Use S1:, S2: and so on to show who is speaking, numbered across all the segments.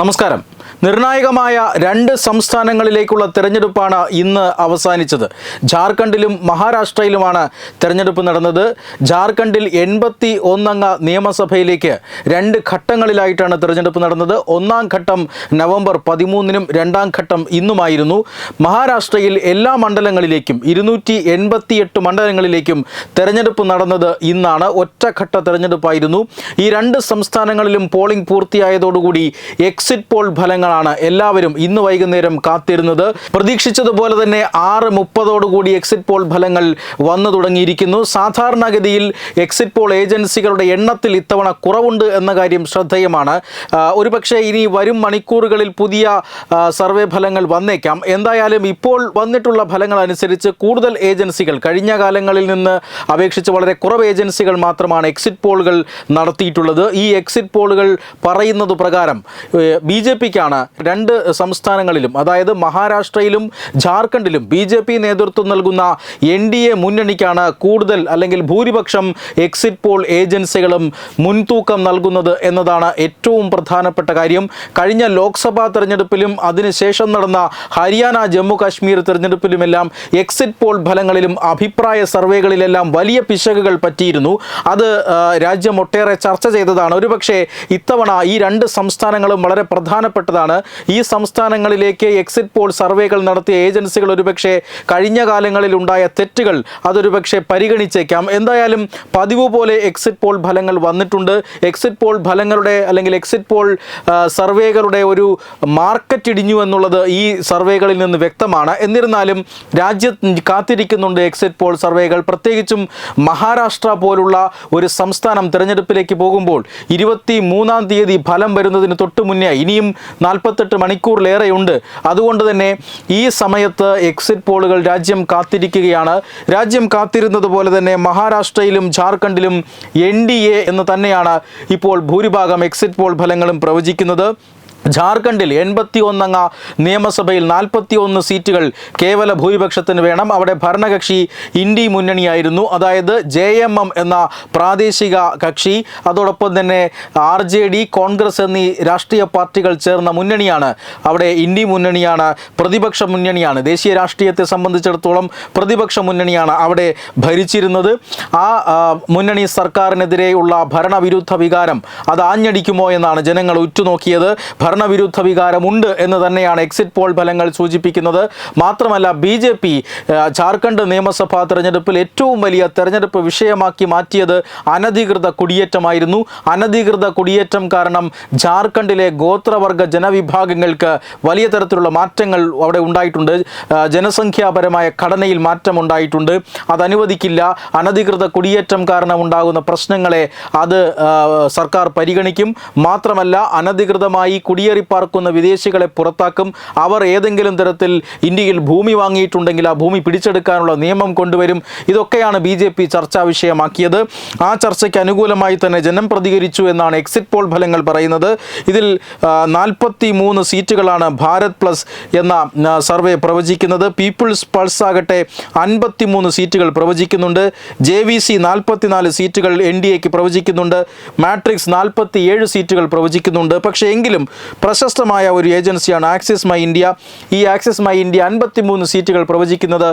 S1: നമസ്കാരം. നിർണായകമായ രണ്ട് സംസ്ഥാനങ്ങളിലേക്കുള്ള തെരഞ്ഞെടുപ്പാണ് ഇന്ന് അവസാനിച്ചത്. ജാർഖണ്ഡിലും മഹാരാഷ്ട്രയിലുമാണ് തെരഞ്ഞെടുപ്പ് നടന്നത്. ജാർഖണ്ഡിൽ എൺപത്തി ഒന്നംഗ നിയമസഭയിലേക്ക് രണ്ട് ഘട്ടങ്ങളിലായിട്ടാണ് തെരഞ്ഞെടുപ്പ് നടന്നത്. ഒന്നാം ഘട്ടം നവംബർ പതിമൂന്നിനും രണ്ടാം ഘട്ടം ഇന്നുമായിരുന്നു. മഹാരാഷ്ട്രയിൽ എല്ലാ മണ്ഡലങ്ങളിലേക്കും ഇരുന്നൂറ്റി എൺപത്തിയെട്ട് മണ്ഡലങ്ങളിലേക്കും തെരഞ്ഞെടുപ്പ് നടന്നത് ഇന്നാണ് ഒറ്റഘട്ട തെരഞ്ഞെടുപ്പായിരുന്നു. ഈ രണ്ട് സംസ്ഥാനങ്ങളിലും പോളിംഗ് പൂർത്തിയായതോടുകൂടി എക്സിറ്റ് പോൾ ഫലങ്ങളാണ് എല്ലാവരും ഇന്ന് വൈകുന്നേരം കാത്തിരുന്നത്. പ്രതീക്ഷിച്ചതുപോലെ തന്നെ ആറ് മുപ്പതോടുകൂടി എക്സിറ്റ് പോൾ ഫലങ്ങൾ വന്നു തുടങ്ങിയിരിക്കുന്നു. സാധാരണഗതിയിൽ എക്സിറ്റ് പോൾ ഏജൻസികളുടെ എണ്ണത്തിൽ ഇത്തവണ കുറവുണ്ട് എന്ന കാര്യം ശ്രദ്ധേയമാണ്. ഒരുപക്ഷെ ഇനി വരും മണിക്കൂറുകളിൽ പുതിയ സർവേ ഫലങ്ങൾ വന്നേക്കാം. എന്തായാലും ഇപ്പോൾ വന്നിട്ടുള്ള ഫലങ്ങൾ അനുസരിച്ച് കൂടുതൽ ഏജൻസികൾ കഴിഞ്ഞ കാലങ്ങളിൽ നിന്ന് അപേക്ഷിച്ച് വളരെ കുറവ് ഏജൻസികൾ മാത്രമാണ് എക്സിറ്റ് പോളുകൾ നടത്തിയിട്ടുള്ളത്. ഈ എക്സിറ്റ് പോളുകൾ പറയുന്നത് പ്രകാരം ബി ജെ പിക്കാണ് രണ്ട് സംസ്ഥാനങ്ങളിലും അതായത് മഹാരാഷ്ട്രയിലും ജാർഖണ്ഡിലും ബി ജെ പി നേതൃത്വം നൽകുന്ന എൻ ഡി എ മുന്നണിക്കാണ് കൂടുതൽ അല്ലെങ്കിൽ ഭൂരിപക്ഷം എക്സിറ്റ് പോൾ ഏജൻസികളും മുൻതൂക്കം നൽകുന്നത് എന്നതാണ് ഏറ്റവും പ്രധാനപ്പെട്ട കാര്യം. കഴിഞ്ഞ ലോക്സഭാ തെരഞ്ഞെടുപ്പിലും അതിനുശേഷം നടന്ന ഹരിയാന ജമ്മു കാശ്മീർ തെരഞ്ഞെടുപ്പിലുമെല്ലാം എക്സിറ്റ് പോൾ ഫലങ്ങളിലും അഭിപ്രായ സർവേകളിലെല്ലാം വലിയ പിശകുകൾ പറ്റിയിരുന്നു. അത് ആ, രാജ്യം ഒട്ടേറെ ചർച്ച ചെയ്തതാണ്. ഒരുപക്ഷെ ഇത്തവണ ഈ രണ്ട് സംസ്ഥാനങ്ങളും വളരെ പ്രധാനപ്പെട്ടതാണ് ഈ സംസ്ഥാനങ്ങളിലേക്ക് എക്സിറ്റ് പോൾ സർവേകൾ നടത്തിയ ഏജൻസികൾ ഒരുപക്ഷെ കഴിഞ്ഞ കാലങ്ങളിൽ ഉണ്ടായ തെറ്റുകൾ അതൊരുപക്ഷെ പരിഗണിച്ചേക്കാം. എന്തായാലും പതിവ് പോലെ എക്സിറ്റ് പോൾ ഫലങ്ങൾ വന്നിട്ടുണ്ട്. എക്സിറ്റ് പോൾ ഫലങ്ങളുടെ അല്ലെങ്കിൽ എക്സിറ്റ് പോൾ സർവേകളുടെ ഒരു മാർക്കറ്റ് ഇടിഞ്ഞു എന്നുള്ളത് ഈ സർവേകളിൽ നിന്ന് വ്യക്തമാണ്. എന്നിരുന്നാലും രാജ്യത്ത് കാത്തിരിക്കുന്നുണ്ട് എക്സിറ്റ് പോൾ സർവേകൾ. പ്രത്യേകിച്ചും മഹാരാഷ്ട്ര പോലുള്ള ഒരു സംസ്ഥാനം തിരഞ്ഞെടുപ്പിലേക്ക് പോകുമ്പോൾ ഇരുപത്തി മൂന്നാം തീയതി ഫലം വരുന്നതിന് തൊട്ട് മുന്നേ ഇനിയും നാൽപ്പത്തെട്ട് മണിക്കൂറിലേറെയുണ്ട്. അതുകൊണ്ട് തന്നെ ഈ സമയത്ത് എക്സിറ്റ് പോളുകൾ രാജ്യം കാത്തിരിക്കുകയാണ്. രാജ്യം കാത്തിരുന്നത് പോലെ തന്നെ മഹാരാഷ്ട്രയിലും ജാർഖണ്ഡിലും എൻ ഡി എ എന്ന് തന്നെയാണ് ഇപ്പോൾ ഭൂരിഭാഗം എക്സിറ്റ് പോൾ ഫലങ്ങളും പ്രവചിക്കുന്നത്. ജാർഖണ്ഡിൽ എൺപത്തി ഒന്നംഗ നിയമസഭയിൽ നാൽപ്പത്തി ഒന്ന് സീറ്റുകൾ കേവല ഭൂരിപക്ഷത്തിന് വേണം. അവിടെ ഭരണകക്ഷി ഇന്ത്യ മുന്നണിയായിരുന്നു. അതായത് ജെ എം എം എന്ന പ്രാദേശിക കക്ഷി. അതോടൊപ്പം തന്നെ ആർ ജെ ഡി കോൺഗ്രസ് എന്നീ രാഷ്ട്രീയ പാർട്ടികൾ ചേർന്ന മുന്നണിയാണ്. അവിടെ ഇന്ത്യ മുന്നണിയാണ് പ്രതിപക്ഷ മുന്നണിയാണ്. ദേശീയ രാഷ്ട്രീയത്തെ സംബന്ധിച്ചിടത്തോളം പ്രതിപക്ഷ മുന്നണിയാണ് അവിടെ ഭരിച്ചിരുന്നത്. ആ, മുന്നണി സർക്കാരിനെതിരെയുള്ള ഭരണവിരുദ്ധ വികാരം അത് ആഞ്ഞടിക്കുമോ എന്നാണ് ജനങ്ങൾ ഉറ്റുനോക്കിയത്. ഭരണവിരുദ്ധ വികാരമുണ്ട് എന്ന് തന്നെയാണ് എക്സിറ്റ് പോൾ ഫലങ്ങൾ സൂചിപ്പിക്കുന്നത്. മാത്രമല്ല ബി ജെ പി ജാർഖണ്ഡ് നിയമസഭാ തെരഞ്ഞെടുപ്പിൽ ഏറ്റവും വലിയ തെരഞ്ഞെടുപ്പ് വിഷയമാക്കി മാറ്റിയത് അനധികൃത കുടിയേറ്റമായിരുന്നു. അനധികൃത കുടിയേറ്റം കാരണം ജാർഖണ്ഡിലെ ഗോത്രവർഗ ജനവിഭാഗങ്ങൾക്ക് വലിയ തരത്തിലുള്ള മാറ്റങ്ങൾ അവിടെ ഉണ്ടായിട്ടുണ്ട്. ജനസംഖ്യാപരമായ ഘടനയിൽ മാറ്റം ഉണ്ടായിട്ടുണ്ട്. അത് അനുവദിക്കില്ല അനധികൃത കുടിയേറ്റം കാരണം ഉണ്ടാകുന്ന പ്രശ്നങ്ങളെ അത് സർക്കാർ പരിഗണിക്കും. മാത്രമല്ല അനധികൃതമായി കുടിയേറി പാർക്കുന്ന വിദേശികളെ പുറത്താക്കും. അവർ ഏതെങ്കിലും തരത്തിൽ ഇന്ത്യയിൽ ഭൂമി വാങ്ങിയിട്ടുണ്ടെങ്കിൽ ആ ഭൂമി പിടിച്ചെടുക്കാനുള്ള നിയമം കൊണ്ടുവരും. ഇതൊക്കെയാണ് ബി ജെ പി ചർച്ചാ വിഷയമാക്കിയത്. ആ ചർച്ചയ്ക്ക് അനുകൂലമായി തന്നെ ജനം പ്രതികരിച്ചു എന്നാണ് എക്സിറ്റ് പോൾ ഫലങ്ങൾ പറയുന്നത്. ഇതിൽ നാൽപ്പത്തി മൂന്ന് സീറ്റുകളാണ് ഭാരത് പ്ലസ് എന്ന സർവേ പ്രവചിക്കുന്നത്. പീപ്പിൾസ് പൾസ് ആകട്ടെ അൻപത്തി മൂന്ന് സീറ്റുകൾ പ്രവചിക്കുന്നുണ്ട്. ജെ വി സി നാൽപ്പത്തിനാല് സീറ്റുകൾ എൻ ഡി എക്ക് പ്രവചിക്കുന്നുണ്ട്. മാട്രിക്സ് നാൽപ്പത്തി ഏഴ് സീറ്റുകൾ പ്രവചിക്കുന്നുണ്ട്. പക്ഷേ എങ്കിലും പ്രശസ്തമായ ഒരു ഏജൻസിയാണ് ആക്സിസ് മൈ ഇന്ത്യ. ഈ ആക്സിസ് മൈ ഇന്ത്യ അൻപത്തി മൂന്ന് സീറ്റുകൾ പ്രവചിക്കുന്നത്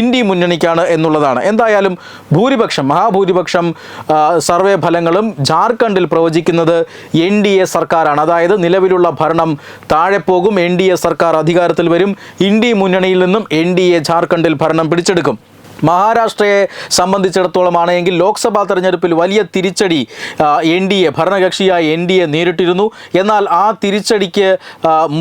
S1: ഇന്ത്യ മുന്നണിക്കാണ് എന്നുള്ളതാണ്. എന്തായാലും ഭൂരിപക്ഷം മഹാഭൂരിപക്ഷം സർവേ ഫലങ്ങളും ജാർഖണ്ഡിൽ പ്രവചിക്കുന്നത് എൻ ഡി എ സർക്കാരാണ്. അതായത് നിലവിലുള്ള ഭരണം താഴെ പോകും എൻ ഡി എ സർക്കാർ അധികാരത്തിൽ വരും ഇന്ത്യ മുന്നണിയിൽ നിന്നും എൻ ഡി എ ജാർഖണ്ഡിൽ ഭരണം പിടിച്ചെടുക്കും. മഹാരാഷ്ട്രയെ സംബന്ധിച്ചിടത്തോളമാണ് എങ്കിൽ ലോക്സഭാ തെരഞ്ഞെടുപ്പിൽ വലിയ തിരിച്ചടി എൻ ഡി എ ഭരണകക്ഷിയായ എൻ ഡി എ നേരിട്ടിരുന്നു. എന്നാൽ ആ തിരിച്ചടിക്ക്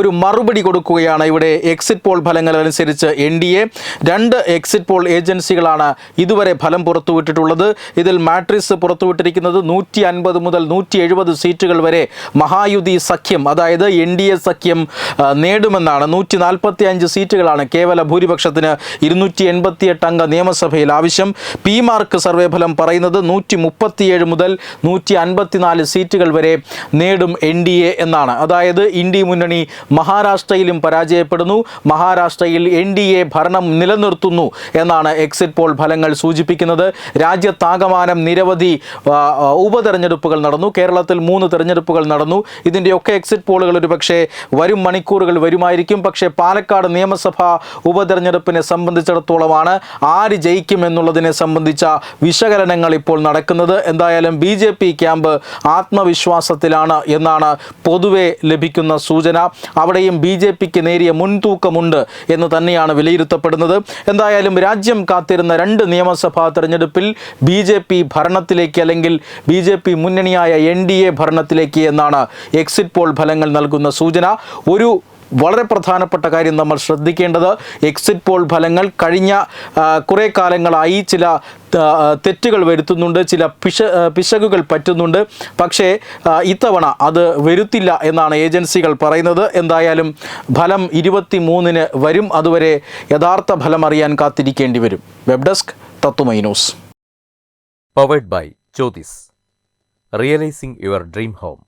S1: ഒരു മറുപടി കൊടുക്കുകയാണ് ഇവിടെ എക്സിറ്റ് പോൾ ഫലങ്ങൾ അനുസരിച്ച് എൻ ഡി എ. രണ്ട് എക്സിറ്റ് പോൾ ഏജൻസികളാണ് ഇതുവരെ ഫലം പുറത്തുവിട്ടിട്ടുള്ളത്. ഇതിൽ മാട്രിക്സ് പുറത്തുവിട്ടിരിക്കുന്നത് നൂറ്റി അൻപത് മുതൽ നൂറ്റി എഴുപത് സീറ്റുകൾ വരെ മഹായുതി സഖ്യം അതായത് എൻ ഡി എ സഖ്യം നേടുമെന്നാണ്. നൂറ്റി നാൽപ്പത്തി അഞ്ച് സീറ്റുകളാണ് കേവല ഭൂരിപക്ഷത്തിന് ഇരുന്നൂറ്റി എൺപത്തിയെട്ട് അംഗ നിയമസഭയിൽ ആവശ്യം. പി മാർക്ക് സർവേ ഫലം പറയുന്നത് നൂറ്റി മുപ്പത്തിയേഴ് മുതൽ നൂറ്റി അൻപത്തിനാല് സീറ്റുകൾ വരെ നേടും എൻ ഡി എ എന്നാണ്. അതായത് ഇന്ത്യ മുന്നണി മഹാരാഷ്ട്രയിലും പരാജയപ്പെടുന്നു. മഹാരാഷ്ട്രയിൽ എൻ ഡി എ ഭരണം നിലനിർത്തുന്നു എന്നാണ് എക്സിറ്റ് പോൾ ഫലങ്ങൾ സൂചിപ്പിക്കുന്നത്. രാജ്യത്താകമാനം നിരവധി ആ, ആ, ഉപതെരഞ്ഞെടുപ്പുകൾ നടന്നു. കേരളത്തിൽ മൂന്ന് തെരഞ്ഞെടുപ്പുകൾ നടന്നു. ഇതിന്റെയൊക്കെ എക്സിറ്റ് പോളുകൾ ഒരു പക്ഷേ വരും മണിക്കൂറുകൾ വരുമായിരിക്കും. പക്ഷേ പാലക്കാട് നിയമസഭാ ഉപതെരഞ്ഞെടുപ്പിനെ സംബന്ധിച്ചിടത്തോളമാണ് ആര് ജയിക്കും എന്നുള്ളതിനെ സംബന്ധിച്ച വിശകലനങ്ങൾ ഇപ്പോൾ നടക്കുന്നത്. എന്തായാലും ബി ജെ പി ക്യാമ്പ് ആത്മവിശ്വാസത്തിലാണ് എന്നാണ് പൊതുവെ ലഭിക്കുന്ന സൂചന. അവിടെയും ബി ജെ പിക്ക് നേരിയ മുൻതൂക്കമുണ്ട് എന്ന് തന്നെയാണ് വിലയിരുത്തപ്പെടുന്നത്. എന്തായാലും രാജ്യം കാത്തിരുന്ന രണ്ട് നിയമസഭാ തെരഞ്ഞെടുപ്പിൽ ബി ജെ പി ഭരണത്തിലേക്ക് അല്ലെങ്കിൽ ബി ജെ പി മുന്നണിയായ എൻ ഡി എ ഭരണത്തിലേക്ക് എന്നാണ് എക്സിറ്റ് പോൾ ഫലങ്ങൾ നൽകുന്ന സൂചന. ഒരു വളരെ പ്രധാനപ്പെട്ട കാര്യം നമ്മൾ ശ്രദ്ധിക്കേണ്ടത് എക്സിറ്റ് പോൾ ഫലങ്ങൾ കഴിഞ്ഞ കുറേ കാലങ്ങളായി ചില തെറ്റുകൾ വരുത്തുന്നുണ്ട് ചില പിശ പിശകുകൾ പറ്റുന്നുണ്ട്. പക്ഷേ ഇത്തവണ അത് വരുത്തില്ല എന്നാണ് ഏജൻസികൾ പറയുന്നത്. എന്തായാലും ഫലം ഇരുപത്തി മൂന്നിന് വരും. അതുവരെ യഥാർത്ഥ ഫലം അറിയാൻ കാത്തിരിക്കേണ്ടി വരും. വെബ് ഡെസ്ക് തത്തുമൈ news.
S2: Powered by Jyothis realising your dream home